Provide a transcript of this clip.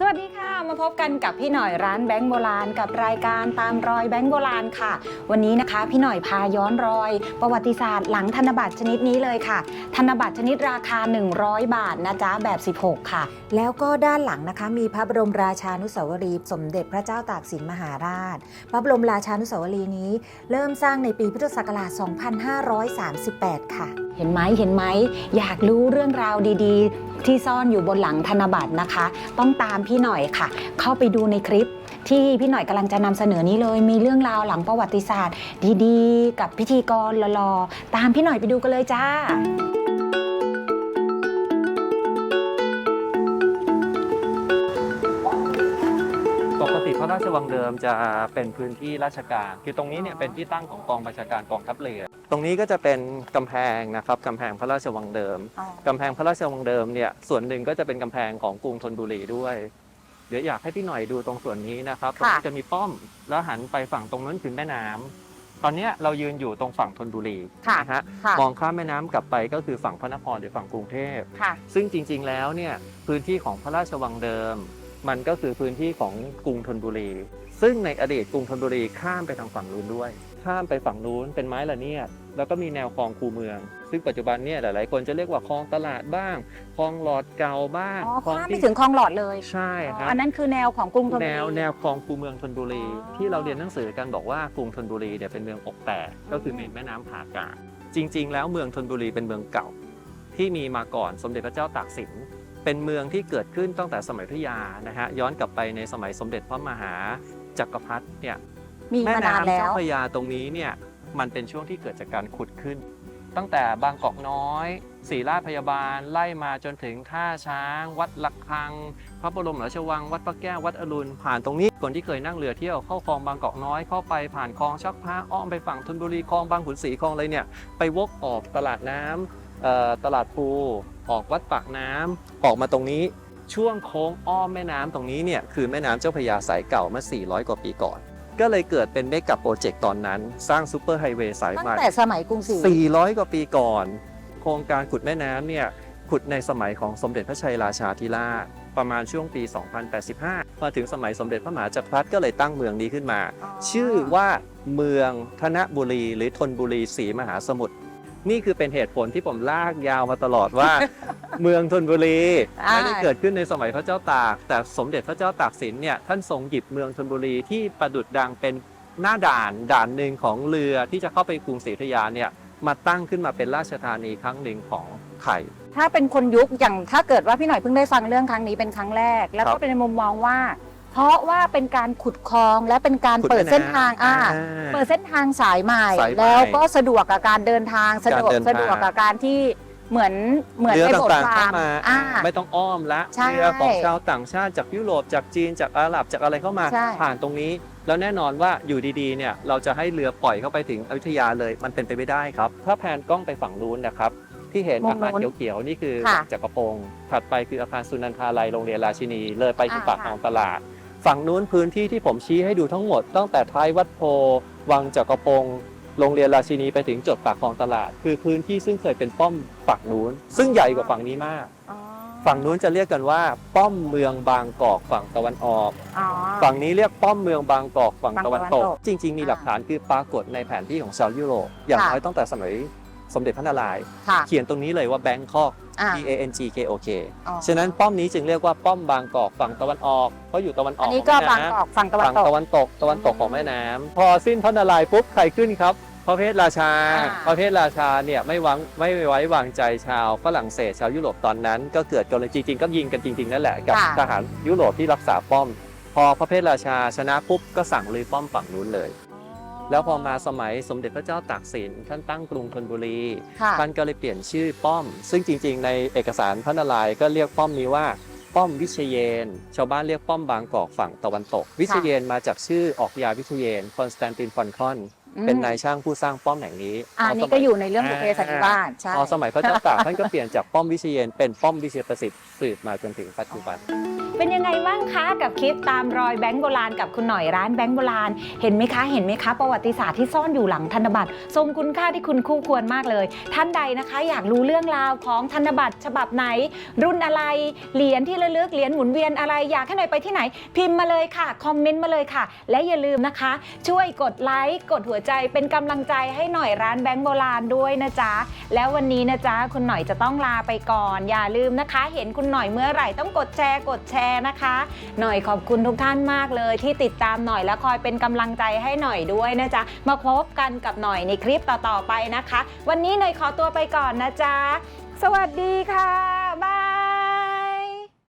สวัสดีค่ะมาพบกันกับพี่หน่อยร้านแบงก์โบราณกับรายการตามรอยแบงก์โบราณค่ะ วันนี้นะคะ พี่หน่อยพาย้อนรอย ประวัติศาสตร์หลังธนบัตรชนิดนี้เลยค่ะ ธนบัตรชนิดราคา 100 บาทนะจ๊ะแบบ 16 ค่ะ แล้วก็ด้านหลังนะคะ มีพระบรมราชานุสาวรีย์สมเด็จพระเจ้าตากสินมหาราช พระบรมราชานุสาวรีย์นี้ เริ่มสร้างในปีพุทธศักราช 2538 ค่ะ เห็นไหมเห็นไหมอยากรู้เรื่องราวดีๆ ที่ซ่อนอยู่บนหลังธนบัตรนะคะ ต้องตามพี่หน่อยค่ะ เข้าไปดูในคลิปที่พี่หน่อยกำลังจะนำเสนอนี้เลย มีเรื่องราวหลังประวัติศาสตร์ ดีๆ กับพิธีกรหล่อๆตามพี่หน่อยไปดูกันเลยจ้า ระราชวังเดิมจะเป็นพื้นที่ราชการ คือตรงนี้เนี่ยเป็นที่ตั้งของกองบัญชาการกองทัพเรือ ตรงนี้ก็จะเป็นกำแพงนะครับกำแพงพระราชวังเดิมกำแพงพระราชวังเดิมเนี่ยส่วนหนึ่งก็จะเป็นกำแพงของกรุงธนบุรีด้วย เดี๋ยวอยากให้พี่หน่อยดูตรงส่วนนี้นะครับตรงนี้จะมีป้อมแล้วหันไปฝั่งตรงนั้นคือแม่น้ำตอนเนี้ยเรายืนอยู่ตรงฝั่งธนบุรีค่ะนะฮะค่ะมองข้ามแม่น้ำกลับไปก็คือฝั่งพระนครหรือฝั่งกรุงเทพ ค่ะ ซึ่งจริงๆ แล้วเนี่ยพื้นที่ของพระราชวังเดิม มันก็คือพื้นที่ของกรุงธนบุรี ซึ่งในอดีตกรุงธนบุรีข้ามไปทางฝั่งนู้นด้วย ข้ามไปฝั่งนู้นเป็นไม้ละเนี่ยด แล้วก็มีแนวคลองคูเมือง ซึ่งปัจจุบันเนี่ยหลาย ๆ คนจะเรียกว่าคลองตลาดบ้างคลองหลอดเก่าบ้างอ๋อคลองข้ามไปที่ถึงคลองหลอดเลยใช่ครับอันนั้นคือแนวของกรุงธนบุรีแนวแนวคลองคูเมืองธนบุรีอ๋อที่เราเรียนหนังสือกันบอกว่ากรุงธนบุรีเนี่ยเป็นเมืองอกแตกก็คือมีแม่น้ำผากาดจริง ๆ แล้วเมืองธนบุรีเป็นเมืองเก่า ที่มีมาก่อนสมเด็จพระเจ้าตากสิน เป็นเมืองที่เกิดขึ้นตั้งแต่สมัยอยุธยานะฮะย้อนกลับไปในสมัยสมเด็จพระมหาจักรพรรดิเนี่ยมีแม่มานานน้ำแล้เจ้าว พระยาตรงนี้เนี่ยมันเป็นช่วงที่เกิดจากการขุดขึ้น ตั้งแต่บางกอกน้อย ศรีราชพยาบาลไล่มาจนถึงท่าช้าง วัดลักคัง พระบรมราชวัง วัดพระแก้ววัดอรุณผ่านตรงนี้คนที่เคยนั่งเรือเที่ยวเข้าคลองบางกอกน้อยเข้าไปผ่านคลองชักพระอ้อมไปฝั่งธนบุรีคลองบางขุนศรีคลองอะไรเนี่ยไปวกออกตลาดน้ำเอ่อ ตลาดภูออกวัดปากน้ำออกมาตรงนี้ช่วงโค้งอ้อมแม่น้ำตรงนี้เนี่ยคือแม่น้ำเจ้าพระยาสายเก่าเมื่อ 400 กว่าปีก่อน ก็เลยเกิดเป็นเมกะโปรเจกต์ตอนนั้น สร้างซูเปอร์ไฮเวย์สายตั้ใหงม่แต่สมัยกรุงศรี400 กว่าปีก่อน โครงการขุดแม่น้ำเนี่ยขุดในสมัยของสมเด็จพระชัยราชาธิราชประมาณช่วงปี 2085 มาถึงสมัยสมเด็จพระมหาจักรพรรดิก็เลยตั้งเมืองนี้ขึ้นมา ชื่อว่าเมืองธนบุรีหรือธนบุรีศรีมหาสมุทร นี่คือเป็นเหตุผลที่ผมลากยาวมาตลอดว่า เมืองธนบุรีอ่า ไม่ได้เกิดขึ้นในสมัยพระเจ้าตาก แต่สมเด็จพระเจ้าตากสินเนี่ยท่านทรงหยิบเมืองธนบุรีที่ประดุดดังเป็นหน้าด่านด่านหนึ่งของเรือที่จะเข้าไปกรุงศรีอยุธยาเนี่ยมาตั้งขึ้นมาเป็นราชธานีครั้งหนึ่งของไทย ถ้าเป็นคนยุคอย่างถ้าเกิดว่าพี่หน่อยเพิ่งได้ฟังเรื่องครั้งนี้เป็นครั้งแรก แล้วครัก็บ เป็นในมุมมองว่า เพราะว่าเป็นการขุดคลองและเป็นการขุดเปิดแม่น้ำเส้นทางอ่าอ่าเปิดเส้นทางสายใหม่ สายใหม่แล้วก็สะดวกกับการเดินทางสะดวกการเดินทาง สะดวกกับการที่เหมือนเหมือนเรือไปโบสถ์ต่างๆพราเข้าหมมาณ์อ่า ไม่ต้องอ้อมละใช่เรือของชาวต่างชาติจากยุโรปจากจีนจากอาหรับจากอะไรเข้ามา ใช่ ผ่านตรงนี้ แล้วแน่นอนว่าอยู่ดีๆเนี่ยเราจะให้เรือปล่อยเข้าไปถึงอยุธยาเลย มันเป็นไปไม่ได้ครับ ถ้าแผนกล้องไปฝั่งนู้นนะครับ ที่เห็นมุอามนู้คารนเขียวๆนี่คือค่ะจักรพงศ์ถัดไปคืออาคารสุนันทาลัยโรงเรียนราชินี เลยไปถึงอ่าปากค่ะคลองตลาด ฝั่งนู้นพื้นที่ที่ผมชี้ให้ดูทั้งหมดตั้งแต่ท้ายวัดโพ วังจักรพงศ์โรงเรียนราชินีไปถึงจดปากคลองตลาด คือพื้นที่ซึ่งเคยเป็นป้อมฝั่งนู้น ซึ่งใหญ่กว่าฝั่งนี้มากอ๋อฝั่งนู้นจะเรียกกันว่า ป้อมเมืองบางกอกฝั่งตะวันออกอ๋อฝั่งนี้เรียกป้อมเมืองบางกอกฝั่งตะวันตกฝั่งตะวันตก จริง ๆ มีหลักฐานคือปรากฏในแผนที่ของชาวยุโรปอย่างค่ะน้อยตั้งแต่สมัยสมเด็จพระนารายณ์ค่ะเขียนตรงนี้เลยว่าแบงคอก อ่า B A N G K O K อ๋อฉะนั้นป้อมนี้จึงเรียกว่าป้อมบางกอกฝั่งตะวันออก เพราะอยู่ตะวันออัอนกนี้ก็ของแม่บางน้ำกอกฝั่งตะวันฝั่งตก ตะวันตกตะวันตกของแม่น้ำพอสิ้นพระนารายณ์ปุ๊บใครขึ้นครับ พระเพทราชา อ่า พระเพทราชาเนี่ยไม่วางไม่ไว้วางใจชาวฝรั่งเศสชาวยุโรปตอนนั้น ก็เกิดกรณีจริงๆก็ยิงกันจริงๆนั่นแหละกับค่ะ ทหารยุโรปที่รักษาป้อม พอพระเพทราชาชนะปุ๊บก็สั่งรื้อป้อมฝั่งนู้นเลย แล้วพอมาสมัยสมเด็จพระเจ้าตากสินท่านตั้งกรุงธนบุรีค่ะ ท่านก็เลยเปลี่ยนชื่อป้อม ซึ่งจริงๆ ในเอกสารพระนารายณ์ก็เรียกป้อมนี้ว่า ป้อมวิเชยน ชาวบ้านเรียกป้อมบางกอกฝั่งตะวันตก วิเชยนมาจากชื่อออกยาวิเชยนคอนสแตนตินฟอนคอนเป็นนายช่างผู้สร้างป้อมแห่งนี้อันพนี้สมัก็อยู่ในเรื่องบุพเพสันนิวาสใช่ พอสมัยพระเจ้าตากท่านก็เปลี่ยนจากป้อมวิเชยนเป็นป้อมวิเชียรประสิทธิ์สืบมาจนถึงปัจจุบันอ๋อ เป็นยังไงบ้างคะกับคลิปตามรอยแบงก์โบราณกับคุณหน่อยร้านแบงก์โบราณ เห็นไหมคะ เห็นไหมคะ ประวัติศาสตร์ที่ซ่อนอยู่หลังธนบัตรทรงคุณค่าที่คุณคู่ควรมากเลย ท่านใดนะคะ อยากรู้เรื่องราวของธนบัตรฉบับไหน รุ่นอะไรเหรียญที่ระลึกเหรียญหมุนเวียนอะไรอยากให้หน่อยไปที่ไหน พิมพ์มาเลยค่ะคอมเมนต์มาเลยค่ะ และอย่าลืมนะคะ ช่วยกดไลค์กดหัวใจเป็นกำลังใจให้หน่อยร้านแบงก์โบราณด้วยนะจ๊ะแล้ววันนี้นะจ๊ะคุณหน่อยจะต้องลาไปก่อน อย่าลืมนะคะ เห็นคุณหน่อยเมื่อไหร่ต้องกดแชร์กดแชร์นะคะ หน่อยขอบคุณทุกท่านมากเลยที่ติดตามหน่อยและคอยเป็นกำลังใจให้หน่อยด้วยนะจ๊ะ มาพบกันกับหน่อยในคลิปต่อๆไปนะคะ วันนี้หน่อยขอตัวไปก่อนนะจ๊ะ สวัสดีค่ะ บ๊าย